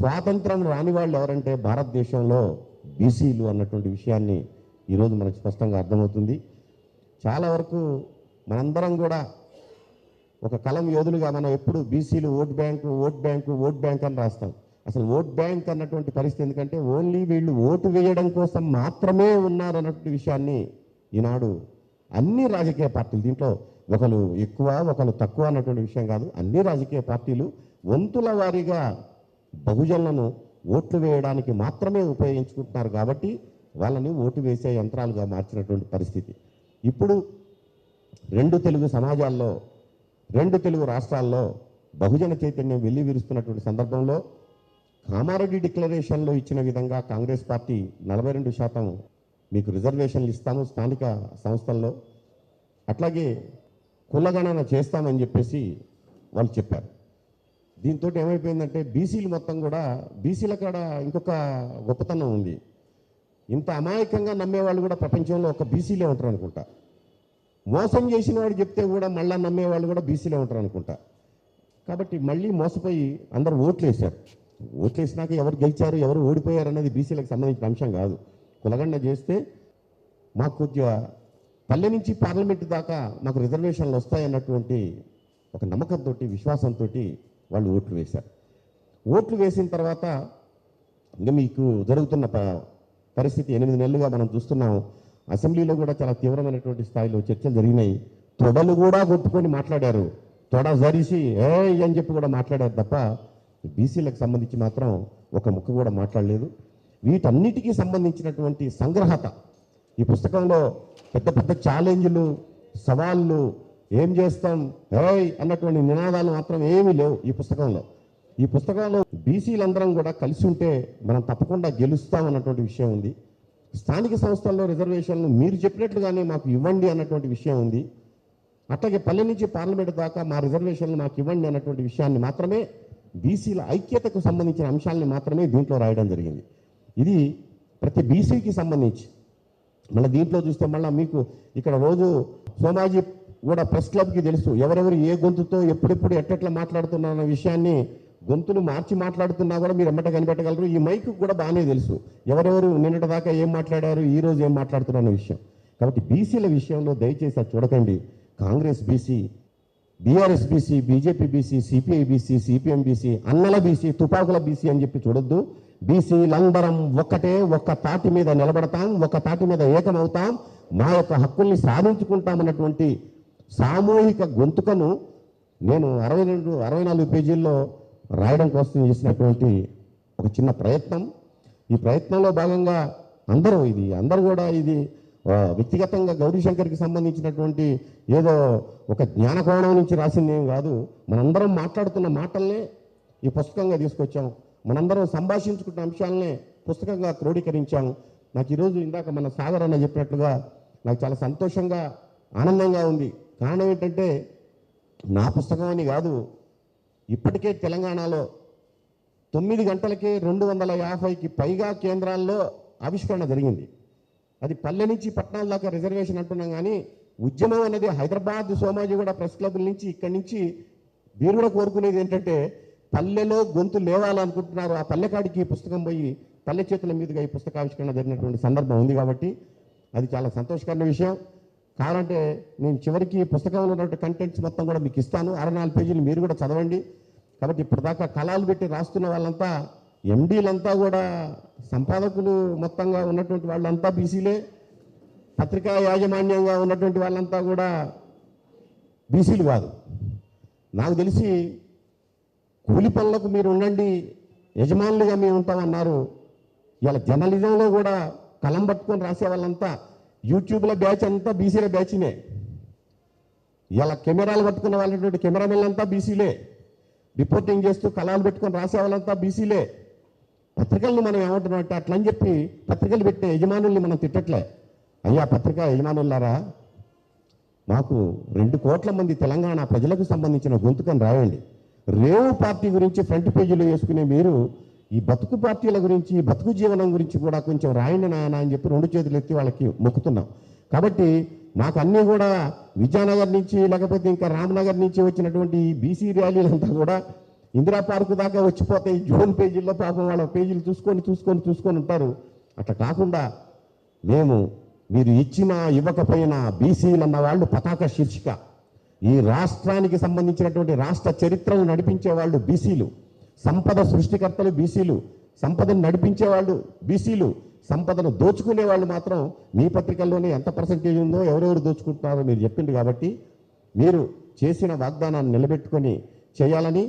స్వాతంత్రం రాని వాళ్ళు ఎవరంటే భారతదేశంలో బీసీలు అన్నటువంటి విషయాన్ని ఈరోజు మనకు స్పష్టంగా అర్థమవుతుంది. చాలా వరకు మనందరం కూడా ఒక కలం యోధులుగా మనం ఎప్పుడు బీసీలు vote bank vote bank vote bank అని రాస్తాం. అసలు ఓట్ బ్యాంక్ అన్నటువంటి పరిస్థితి ఎందుకంటే ఓన్లీ వీళ్ళు ఓటు వేయడం కోసం మాత్రమే ఉన్నారన్నటువంటి విషయాన్ని ఈనాడు అన్ని రాజకీయ పార్టీలు దీంట్లో ఒకరు ఎక్కువ ఒకరు తక్కువ అన్నటువంటి విషయం కాదు. అన్ని రాజకీయ పార్టీలు వంతుల వారీగా బహుజనులను ఓట్లు వేయడానికి మాత్రమే ఉపయోగించుకుంటున్నారు కాబట్టి వాళ్ళని ఓటు వేసే యంత్రాలుగా మార్చినటువంటి పరిస్థితి. ఇప్పుడు రెండు తెలుగు సమాజాల్లో రెండు తెలుగు రాష్ట్రాల్లో బహుజన చైతన్యం వెళ్ళి విరుస్తున్నటువంటి సందర్భంలో కామారెడ్డి డిక్లరేషన్లో ఇచ్చిన విధంగా కాంగ్రెస్ పార్టీ నలభై రెండు శాతం మీకు రిజర్వేషన్లు ఇస్తాము స్థానిక సంస్థల్లో. అట్లాగే కులగణన చేస్తామని చెప్పేసి వాళ్ళు చెప్పారు. దీంతో ఏమైపోయిందంటే బీసీలు మొత్తం కూడా బీసీల కాడ ఇంకొక గొప్పతనం ఉంది. ఇంత అమాయకంగా నమ్మేవాళ్ళు కూడా ప్రపంచంలో ఒక బీసీలే ఉంటారు అనుకుంటా. మోసం చేసిన వాడు చెప్తే కూడా మళ్ళా నమ్మేవాళ్ళు కూడా బీసీలే ఉంటారు అనుకుంటా. కాబట్టి మళ్ళీ మోసపోయి అందరు ఓట్లు వేశారు ఓట్లు వేసినాక ఎవరు గెలిచారు ఎవరు ఓడిపోయారు అనేది బీసీలకు సంబంధించిన అంశం కాదు. కులగండ చేస్తే మాకు కొద్దిగా పల్లె నుంచి పార్లమెంట్ దాకా మాకు రిజర్వేషన్లు వస్తాయన్నటువంటి ఒక నమ్మకంతో విశ్వాసంతో వాళ్ళు ఓట్లు వేశారు. ఓట్లు వేసిన తర్వాత ఇంకా మీకు జరుగుతున్న ప- పరిస్థితి ఎనిమిది నెలలుగా మనం చూస్తున్నాం అసెంబ్లీలో కూడా చాలా తీవ్రమైనటువంటి స్థాయిలో చర్చలు జరిగినాయి. తొడలు కూడా కొట్టుకొని మాట్లాడారు. తొడ జరిసి ఏ అని చెప్పి కూడా మాట్లాడారు తప్ప బీసీలకు సంబంధించి మాత్రం ఒక ముక్క కూడా మాట్లాడలేదు. వీటన్నిటికీ సంబంధించినటువంటి సంగ్రహత. ఈ పుస్తకంలో పెద్ద పెద్ద ఛాలెంజ్లు సవాళ్ళు ఏం చేస్తాం? ఏయ్ అన్నటువంటి నినాదాలు మాత్రం ఏమీ లేవు ఈ పుస్తకంలో. ఈ పుస్తకంలో బీసీలందరం కూడా కలిసి ఉంటే మనం తప్పకుండా గెలుస్తాం అన్నటువంటి విషయం ఉంది. స్థానిక సంస్థల్లో రిజర్వేషన్లు మీరు చెప్పినట్లుగానే మాకు ఇవ్వండి అన్నటువంటి విషయం ఉంది. అట్లాగే పల్లె నుంచి పార్లమెంట్ దాకా మా రిజర్వేషన్లు మాకు ఇవ్వండి అన్నటువంటి విషయాన్ని మాత్రమే బీసీల ఐక్యతకు సంబంధించిన అంశాలని మాత్రమే దీంట్లో రాయడం జరిగింది. ఇది ప్రతి బీసీకి సంబంధించి. మళ్ళీ దీంట్లో చూస్తే మళ్ళీ మీకు ఇక్కడ రోజు సోమాజీ కూడా ప్రెస్ క్లబ్కి తెలుసు. ఎవరెవరు ఏ గొంతుతో ఎప్పుడెప్పుడు ఎట్టెట్లా మాట్లాడుతున్నారన్న విషయాన్ని గొంతును మార్చి మాట్లాడుతున్నా కూడా మీరు ఎమ్మట కనిపెట్టగలరు. ఈ మైక్ కూడా బాగానే తెలుసు. ఎవరెవరు నిన్నటి దాకా ఏం మాట్లాడారు ఈ రోజు ఏం మాట్లాడుతున్నా అన్న విషయం. కాబట్టి బీసీల విషయంలో దయచేసి అది చూడకండి. Congress BC BRS BC BJP BC CPI BC CPM BC అన్నల బీసీ తుపాకుల బీసీ అని చెప్పి చూడొద్దు. బీసీ లంబరం ఒక్కటే ఒక్క తాటి మీద నిలబడతాం ఒక్క తాటి మీద ఏకమవుతాం. మా యొక్క హక్కుల్ని సాధించుకుంటామన్నటువంటి సామూహిక గొంతుకను నేను అరవై రెండు అరవై నాలుగు పేజీల్లో రాయడం కోసం చేసినటువంటి ఒక చిన్న ప్రయత్నం. ఈ ప్రయత్నంలో భాగంగా అందరూ ఇది అందరూ కూడా ఇది వ్యక్తిగతంగా గౌరీశంకర్కి సంబంధించినటువంటి ఏదో ఒక జ్ఞానకోణం నుంచి రాసింది ఏం కాదు. మనందరం మాట్లాడుతున్న మాటల్నే ఈ పుస్తకంగా తీసుకొచ్చాం. మనందరం సంభాషించుకున్న అంశాలనే పుస్తకంగా క్రోడీకరించాము నాకు ఈరోజు ఇందాక మన సాగర్ అన్న చెప్పినట్లుగా నాకు చాలా సంతోషంగా ఆనందంగా ఉంది. కారణం ఏంటంటే నా పుస్తకం అని కాదు ఇప్పటికే తెలంగాణలో తొమ్మిది గంటలకే రెండు వందల యాభైకి పైగా కేంద్రాల్లో ఆవిష్కరణ జరిగింది. అది పల్లె నుంచి పట్టణాల దాకా రిజర్వేషన్ అంటున్నాం కానీ ఉద్యమం అనేది హైదరాబాద్ సోమాజిగూడ ప్రెస్ క్లబ్ నుంచి ఇక్కడి నుంచి వీరు కూడా కోరుకునేది ఏంటంటే పల్లెలో గొంతు లేవాలనుకుంటున్నారు ఆ పల్లెకాడికి ఈ పుస్తకం పోయి పల్లె చేతుల మీదుగా ఈ పుస్తకావిష్కరణ జరిగినటువంటి సందర్భం ఉంది కాబట్టి అది చాలా సంతోషకరమైన విషయం. కావాలంటే నేను చివరికి పుస్తకంలో ఉన్నటువంటి కంటెంట్స్ మొత్తం కూడా మీకు ఇస్తాను. అరవై నాలుగు పేజీలు మీరు కూడా చదవండి. కాబట్టి ఇప్పటిదాకా కళాలు పెట్టి రాస్తున్న వాళ్ళంతా ఎండీలంతా కూడా సంపాదకులు మొత్తంగా ఉన్నటువంటి వాళ్ళంతా బీసీలే. పత్రికా యాజమాన్యంగా ఉన్నటువంటి వాళ్ళంతా కూడా బీసీలు కాదు. నాకు తెలిసి కూలి పనులకు మీరు ఉండండి యజమానులుగా మేము ఉంటామన్నారు. ఇలా జర్నలిజంలో కూడా కలం పట్టుకొని రాసే వాళ్ళంతా యూట్యూబ్లో బ్యాచ్ అంతా బీసీల బ్యాచ్నే ఇలా కెమెరాలు పట్టుకున్న వాళ్ళటువంటి కెమెరామెన్ అంతా బీసీలే రిపోర్టింగ్ చేస్తూ కళాలు పెట్టుకొని రాసే వాళ్ళంతా బీసీలే పత్రికల్ని మనం ఏమంటున్నాం అంటే అట్లా అని చెప్పి పత్రికలు పెట్టే యజమానుల్ని మనం తిట్టట్లే. అయ్యా పత్రికా యజమానులారా మాకు రెండు కోట్ల మంది తెలంగాణ ప్రజలకు సంబంధించిన గొంతుకని రాయండి. రేవు పార్టీ గురించి ఫ్రంట్ పేజీలో వేసుకునే మీరు ఈ బతుకు పార్టీల గురించి ఈ బతుకు జీవనం గురించి కూడా కొంచెం రాయండి నాయన అని చెప్పి రెండు చేతులు ఎత్తి వాళ్ళకి మొక్కుతున్నాం. కాబట్టి మాకు అన్నీ కూడా విద్యానగర్ నుంచి లేకపోతే ఇంకా రామ్నగర్ నుంచి వచ్చినటువంటి బీసీ ర్యాలీలంతా కూడా ఇందిరా పార్కు దాకా వచ్చిపోతాయి జోన్ పేజీల్లో పాపం వాళ్ళ పేజీలు చూసుకొని చూసుకొని చూసుకొని ఉంటారు. అట్లా కాకుండా మేము మీరు ఇచ్చినా ఇవ్వకపోయినా బీసీలు అన్న వాళ్ళు పతాక శీర్షిక. ఈ రాష్ట్రానికి సంబంధించినటువంటి రాష్ట్ర చరిత్రను నడిపించే వాళ్ళు బీసీలు. సంపద సృష్టికర్తలు బీసీలు. సంపదను నడిపించే వాళ్ళు బీసీలు. సంపదను దోచుకునే వాళ్ళు మాత్రం మీ పత్రికల్లోనే ఎంత పర్సంటేజ్ ఉందో ఎవరెవరు దోచుకుంటున్నారో మీరు చెప్పింది కాబట్టి మీరు చేసిన వాగ్దానాన్ని నిలబెట్టుకొని చేయాలని